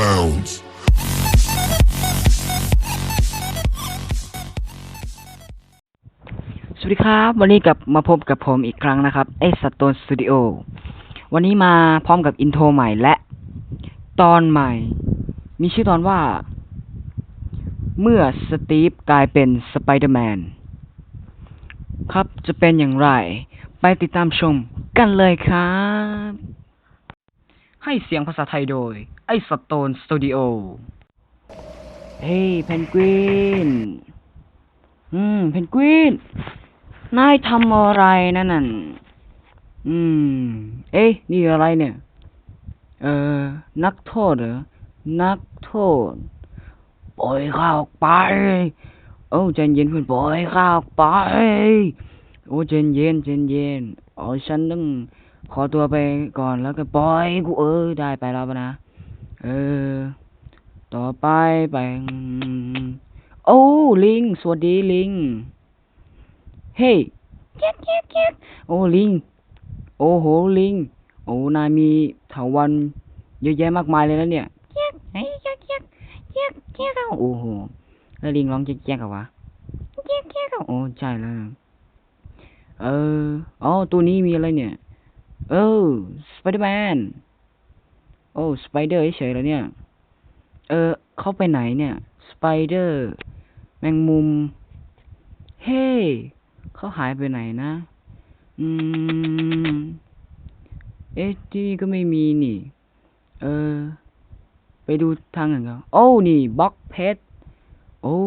bounds. สวัสดีครับ วันนี้กลับมาพบกับผมอีกครั้งนะครับไอสโตนสตูดิโอ วันนี้มาพร้อมกับอินโทรใหม่และตอนใหม่ มีชื่อตอนว่า เมื่อสตีฟกลายเป็นสไปเดอร์แมน ครับจะเป็นอย่างไร ไปติดตามชมกันเลยครับ ให้เสียงภาษาไทยโดย ไอสโตนสตูดิโอ เฮ้ยเพนกวิน อืมเพนกวิน นายทำอะไรนั่นน่ะอืม เอ๊ะ นี่อะไรเนี่ย เอ่อ นักโทษเหรอ นักโทษ ปล่อยข้าออกไป โอ้ใจเย็นเพื่อนปล่อยข้าออกไป โอ้ใจเย็นใจเย็น อ๋อ ฉันต้องขอตัวไปก่อนแล้วก็ปล่อยกูเออ ได้ไปแล้วปะนะ เออ ต่อไปไป โอ้ ลิง สวัสดีลิง เฮ้ยเจ๊กเจ๊กเจ๊กโอ้ลิง โอ้โหลิง โอ้ นายมีเถาวันเยอะแยะมากมายเลยนะเนี่ยเจ๊กเฮ้ยเจ๊กเจ๊กเจ๊กเจ๊กโอ้โห แล้วลิงร้องเจ๊กเจ๊กเหรอวะเจ๊กเจ๊กโอ้ใช่แล้ว เออ อ๋อ ตัวนี้มีอะไรเนี่ย เออ สไปเดอร์แมน อ้สไปเดอร์เฉยๆแล้วเนี่ย เออ เขาไปไหนเนี่ย สไปเดอร์ แมงมุม เฮ้เขาหายไปไหนนะ อืม เอ๊ะ ที่นี่ก็ไม่มีนี่ เออ ไปดูทางอื่นกันโอ้ นี่บล็อกเพชร โอ้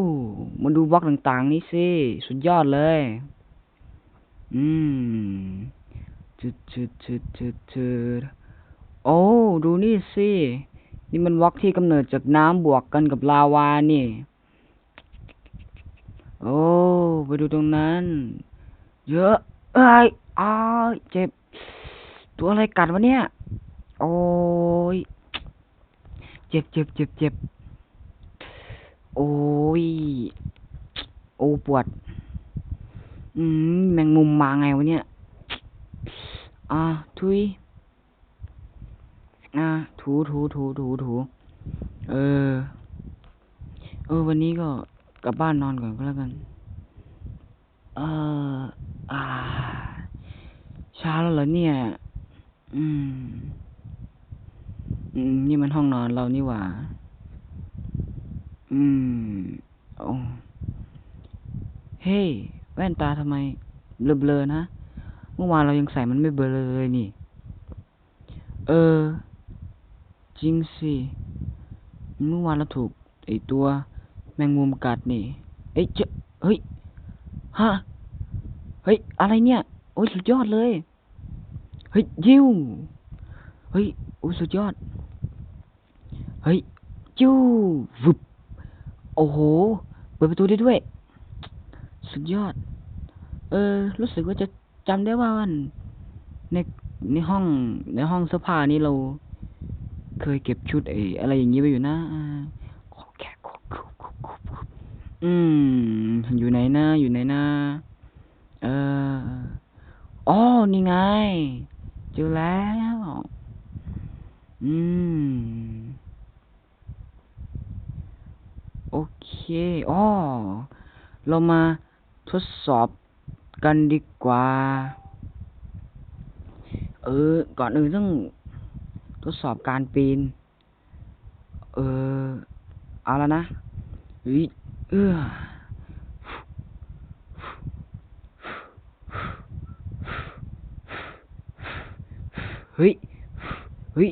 มันดูบล็อกต่างๆ นี่สิ สุดยอดเลย อืมจุดจุดจุดจุดจุด โอ้ ดูนี่สิ นี่มันบล็อกที่กำเนิดจากน้ำบวกกันกับลาวานี่ โอ้ ไปดูตรงนั้น เยอะเอ้ยอ้าเจ็บ ตัวอะไรกัดวะเนี่ย โอ้ย เจ็บเจ็บเจ็บเจ็บ โอ้ย โอ้ปวด อืม แมงมุมมาไงวะเนี่ย อ่าทุย อ่าถูถูถูถูถูเออ เออ วันนี้ก็กลับบ้านนอนก่อนก็แล้วกัน เอออ่าช้าแล้วเหรอเนี่ย อืม อืม นี่มันห้องนอนเรานี่หว่า อืมโอ้เฮ้ย แว่นตาทำไมเบลอๆนะ เมื่อวานเรายังใส่มันไม่เบลอเลยนี่ เออ จริงสิ เมื่อวานเราถูกไอตัวแมงมุมกัดนี่ เอ้ยเจาเฮ้ย ฮะ เฮ้ย อะไรเนี่ย โอ้ยสุดยอดเลย เฮ้ยยิวเฮ้ยโอ้สุดยอด เฮ้ยจิ้ววุบโอ้โห เปิดประตูได้ด้วย สุดยอด เออ รู้สึกว่าจะจำได้ว่าวันในในห้องในห้องเสื้อผ้านี้เรา เคยเก็บชุดไอ้อะไรอย่างนี้ไว้อยู่นะอแคอืม อยู่ไหนนะ อยู่ไหนนะ เอออ๋อนี่ไง เจอแล้ว อืม โอเค อ๋อ เรามาทดสอบกันดีกว่า เออ ก่อนอื่นต้อง ทดสอบการปีน เออเอาแล้วนะเฮ้ยเออเฮ้ย เฮ้ย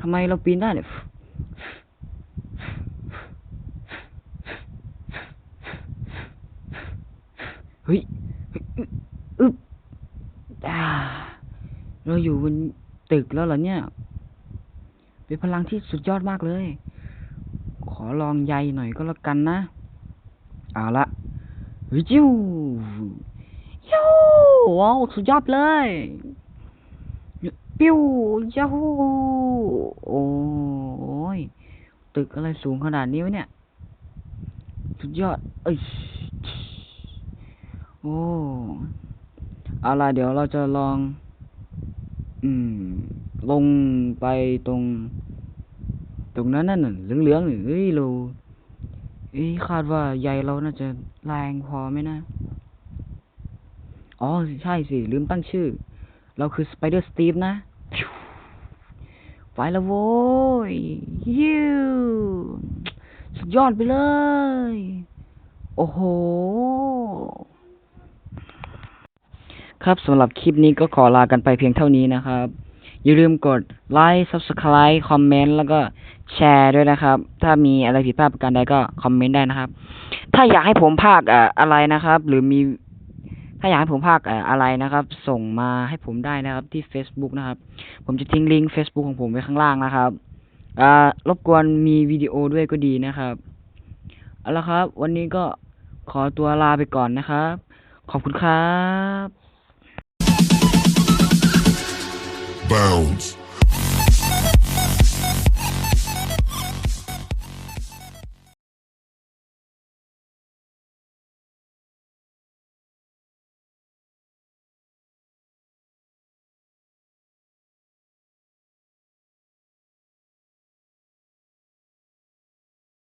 ทำไมเราปีนได้เนี่ย เฮ้ย อึอึ๊บอ่าเราอยู่บน ตึกแล้วเหรอเนี่ย เป็นพลังที่สุดยอดมากเลย ขอลองใยหน่อยก็แล้วกันนะ เอาละเฮ้ยจิ้วยูว้าวสุดยอดเลยปิ้วยูโอ้ยตึกอะไรสูงขนาดนี้วะเนี่ย สุดยอด เอ้ยโอ้เอาล่ะเดี๋ยวเราจะลอง อืม ลงไปตรง ตรงนั้นนั่นน่ะเหลืองๆนี่เอ้ยเราเอ้ยคาดว่าใยเราน่าจะแรงพอไหมนะ อ๋อ ใช่สิ ลืมตั้งชื่อ เราคือสไปเดอร์สตีฟนะไปแล้วโว้ยยิวสุดยอดไปเลย โอ้โห ครับสำหรับคลิปนี้ก็ขอลากันไปเพียงเท่านี้นะครับ อย่าลืมกดไลค์ Subscribe คอมเมนต์แล้วก็แชร์ด้วยนะครับ ถ้ามีอะไรผิดพลาดประการใดก็คอมเมนต์ได้นะครับ ถ้าอยากให้ผมภาคออะไรนะครับ หรือมีถ้าอยากให้ผมภาคออะไรนะครับ ส่งมาให้ผมได้นะครับที่ Facebook นะครับ ผมจะทิ้งลิงก์ Facebook ของผมไว้ข้างล่างนะครับอ่ารบกวนมีวิดีโอด้วยก็ดีนะครับเอาละครับ วันนี้ก็ขอตัวลาไปก่อนนะครับ ขอบคุณครับ Bounds.